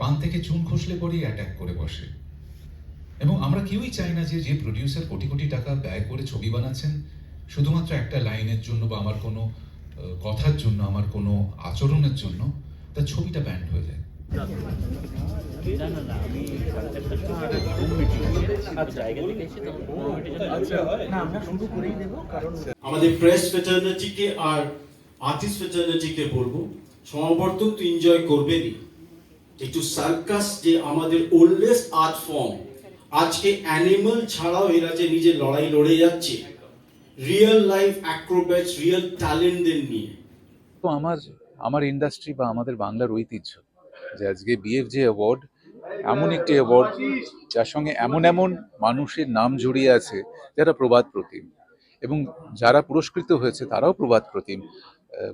পান থেকে চুন খসলে পরেই অ্যাটাক করে বসে। এবং আমরা কেউই চাই না যে যে প্রডিউসার কোটি কোটি টাকা ব্যয় করে ছবি বানাচ্ছেন, শুধুমাত্র একটা লাইনের জন্য বা আমার কোনো কথার জন্য, আমার কোনো আচরণের জন্য, তার ছবিটা ব্যান্ড হয়ে যায়। আমাদের প্রেস ফ্রেটার্নিটিকে আর আর্টিস্ট ফ্রেটার্নিটিকে বলব, সমাবর্তন তো এনজয় করবেনই। একটু সার্কাস যে আমাদের ওল্ডেস্ট আর্ট ফর্ম আজকে অ্যানিমাল ছাড়াও এরা যে নিজের লড়াই লড়ে যাচ্ছে রিয়েল লাইফ অ্যাক্রোব্যাটস রিয়েল ট্যালেন্টদের নিয়ে। তো আমার আমার ইন্ডাস্ট্রি বা আমাদের বাংলার ঐতিহ্য যে আজকে বিএফজে অ্যাওয়ার্ড এমন একটি অ্যাওয়ার্ড যার সঙ্গে এমন এমন মানুষের নাম জড়িয়ে আছে যারা প্রবাদ প্রতিম এবং যারা পুরস্কৃত হয়েছে তারাও প্রবাদ প্রতিম।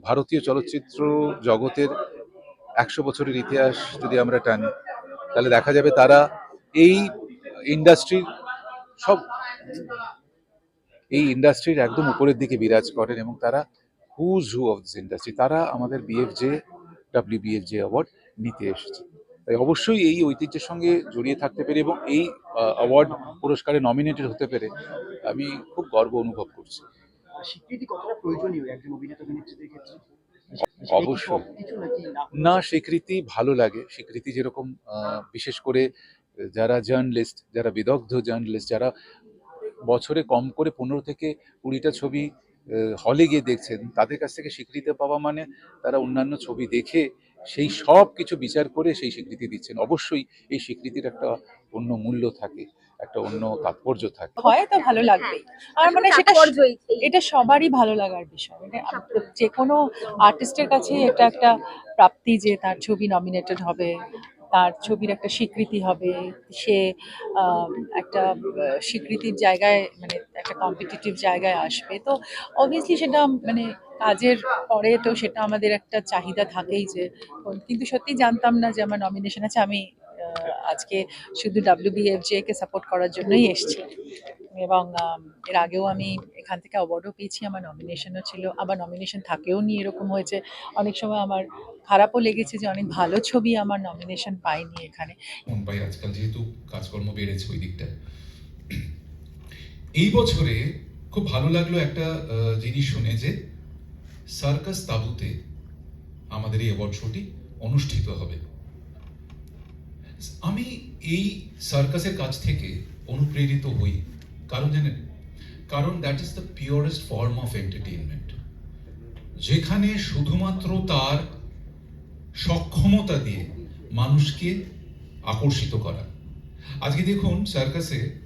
ভারতীয় চলচ্চিত্র জগতের একশো বছরের ইতিহাস যদি আমরা টানি, তাহলে দেখা যাবে তারা এই ইন্ডাস্ট্রির সব এই ইন্ডাস্ট্রির একদম উপরের দিকে বিরাজ করেন এবং তারা who's who of this industry তারা আমাদের বিএফজে ডাব্লিউ বিএফজে অ্যাওয়ার্ড নিতে এসেছে। তাই অবশ্যই এই ঐতিহ্যের সঙ্গে জড়িয়ে থাকতে পেরে এবং এই অ্যাওয়ার্ড পুরস্কারে নমিনেটেড হতে পেরে আমি খুব গর্ব অনুভব করছি। স্বীকৃতি কতটা প্রয়োজনীয় একজন অভিনেতা অভিনেত্রীদের ক্ষেত্রে? অবশ্যই। না? স্বীকৃতি ভালো লাগে। স্বীকৃতি যেরকম বিশেষ করে যারা জার্নালিস্ট যারা বিদগ্ধ জার্নালিস্ট যারা বছরে কম করে পনেরো থেকে কুড়িটা ছবি হলে গিয়ে দেখছেন তাদের কাছ থেকে স্বীকৃতি পাওয়া মানে তারা অন্যান্য ছবি দেখে সেই সব কিছু বিচার করে সেই স্বীকৃতি দিচ্ছেন। অবশ্যই এই স্বীকৃতির একটা অন্য মূল্য থাকে। একটা অন্য তাৎপর্য থাকে। হয় তো ভালো লাগবেই। আর মানে সেটা এটা সবারই ভালো লাগার বিষয়। মানে যে কোনো আর্টিস্টের কাছেই এটা একটা প্রাপ্তি যে তার ছবি নমিনেটেড হবে তার ছবির একটা স্বীকৃতি হবে সে আহ, একটা স্বীকৃতির জায়গায় মানে একটা কম্পিটিটিভ জায়গায় আসবে। তো অবভিয়াসলি সেটা মানে কাজের পরে তো সেটা আমাদের একটা চাহিদা থাকেই যে কিন্তু সত্যি জানতাম না যে আমার নমিনেশন আছে। আমি আজকে শুধু ডাব্লিউবিএফজে কে সাপোর্ট করার জন্যই এসেছি। এবং এর আগেও আমি এখান থেকে অ্যাওয়ার্ডও পেয়েছি, আমার নমিনেশনও ছিল। আবার নমিনেশন থাকেও নি, এরকম হয়েছে। অনেক সময় আমার খারাপও লেগেছে যে অনেক ভালো ছবি আমার নমিনেশন পাইনি এখানে। পাই আজকাল যেহেতু কাজকর্ম বেড়েছে ওই দিকটা। এই বছরে খুব ভালো লাগল একটা জিনিস শুনে যে সার্কাস তাবুতে আমাদের এই অ্যাওয়ার্ড শোটি অনুষ্ঠিত হবে। আমি এই সার্কাসের কাছ থেকে অনুপ্রেরিত হই। কারণ জানেন? কারণ that is the purest form of entertainment যেখানে শুধুমাত্র তার সক্ষমতা দিয়ে মানুষকে আকর্ষিত করা। আজকে দেখুন সার্কাসে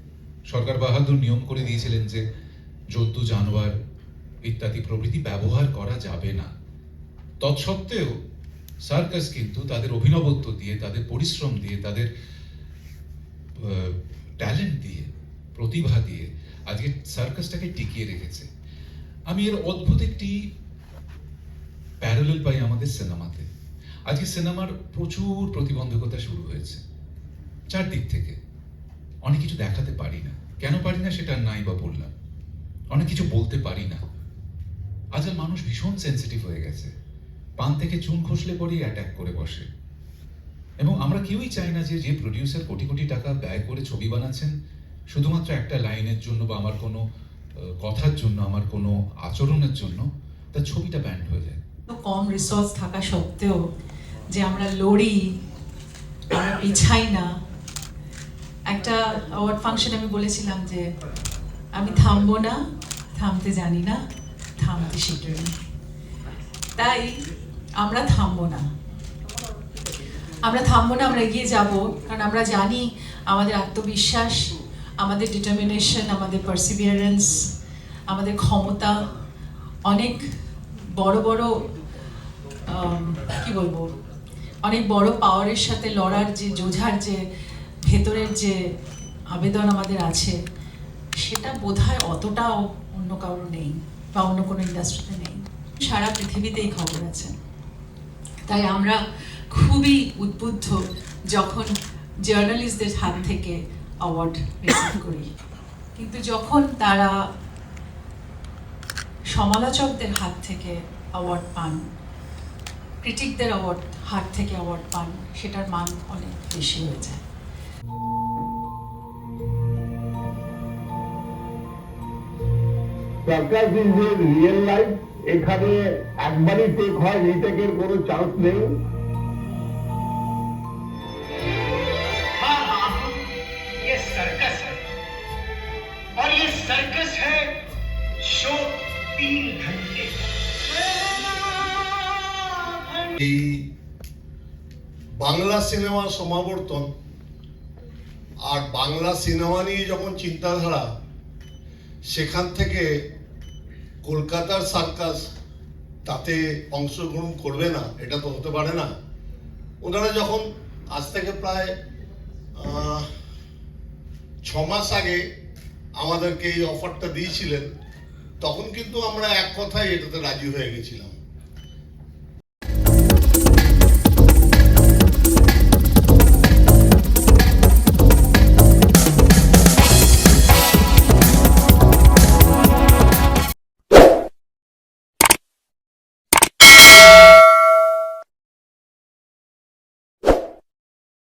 সরকার বাহাদুর নিয়ম করে দিয়েছিলেন যে জন্তু জানোয়ার ইত্যাদি প্রভৃতি ব্যবহার করা যাবে না। তৎসত্ত্বেও সার্কাস কিন্তু তাদের অভিনবত্ব দিয়ে, তাদের পরিশ্রম দিয়ে, তাদের ট্যালেন্ট দিয়ে, প্রতিভা দিয়ে আজকে সার্কাসটাকে টিকিয়ে রেখেছে। আমি এর অদ্ভুত একটি প্যারালেল পাই আমাদের সিনেমাতে। আজকে সিনেমার প্রচুর প্রতিবন্ধকতা শুরু হয়েছে। চারদিক থেকে। অনেক কিছু দেখাতে পারি না। কেন পারি না সেটা নাই বা বললাম। অনেক কিছু বলতে পারি না। আজকাল মানুষ ভীষণ সেন্সিটিভ হয়ে গেছে। পান থেকে চুন খসলে পরেই অ্যাটাক করে বসে। এবং আমরা কেউই চাই না যে যে প্রডিউসার কোটি কোটি টাকা ব্যয় করে ছবি বানাচ্ছেন, শুধুমাত্র একটা লাইনের জন্য বা আমার কোনো কথার জন্য, আমার কোনো আচরণের জন্য তার ছবিটা ব্যান্ড হয়ে যায়। কম রিসোর্স থাকা সত্ত্বেও যে আমরা লড়ি পিছাই না, একটা অ্যাওয়ার্ড ফাংশন আমি বলেছিলাম যে, আমি থামবো না, থামতে জানি না, থামতে শিখি তাই আমরা থামবো না। আমরা থামবো না, আমরা এগিয়ে যাব, কারণ আমরা জানি আমাদের আত্মবিশ্বাস, আমাদের ডিটারমিনেশন আমাদের পারসিভিয়ারেন্স আমাদের ক্ষমতা অনেক বড় বড় কি বলব, অনেক বড় পাওয়ারের সাথে লড়ার যে যোঝার যে ভেতরের যে আবেদন আমাদের আছে, সেটা বোধ হয় অতটাও অন্য কারও নেই বা অন্য কোনো ইন্ডাস্ট্রিতে নেই। সারা পৃথিবীতেই খবর আছে। তাই আমরা খুবই উদ্বুদ্ধ যখন জার্নালিস্টদের হাত থেকে অ্যাওয়ার্ড রিসিভ করি। কিন্তু যখন তারা সমালোচকদের হাত থেকে অ্যাওয়ার্ড পান ক্রিটিকদের অ্যাওয়ার্ড হাত থেকে অ্যাওয়ার্ড পান, সেটার মান অনেক বেশি হয়ে যায়। ইজ এ রিয়েল লাইফ এখানে একবারই টেক হয় রিটেকের কোনো চান্স নেই हाँ हाँ ये सर्कस है और ये सर्कस है शो तीन घंटे এই বাংলা সিনেমার সমাবর্তন আর বাংলা সিনেমা নিয়ে যখন চিন্তাধারা সেখান থেকে কলকাতার সার্কাস তাতে অংশগ্রহণ করবে না, এটা তো হতে পারে না। ওনারা যখন আজ থেকে প্রায় ছ মাস আগে আমাদেরকে এই অফারটা দিয়েছিলেন, তখন কিন্তু আমরা এক কথায় এটাতে রাজি হয়ে গেছিলাম।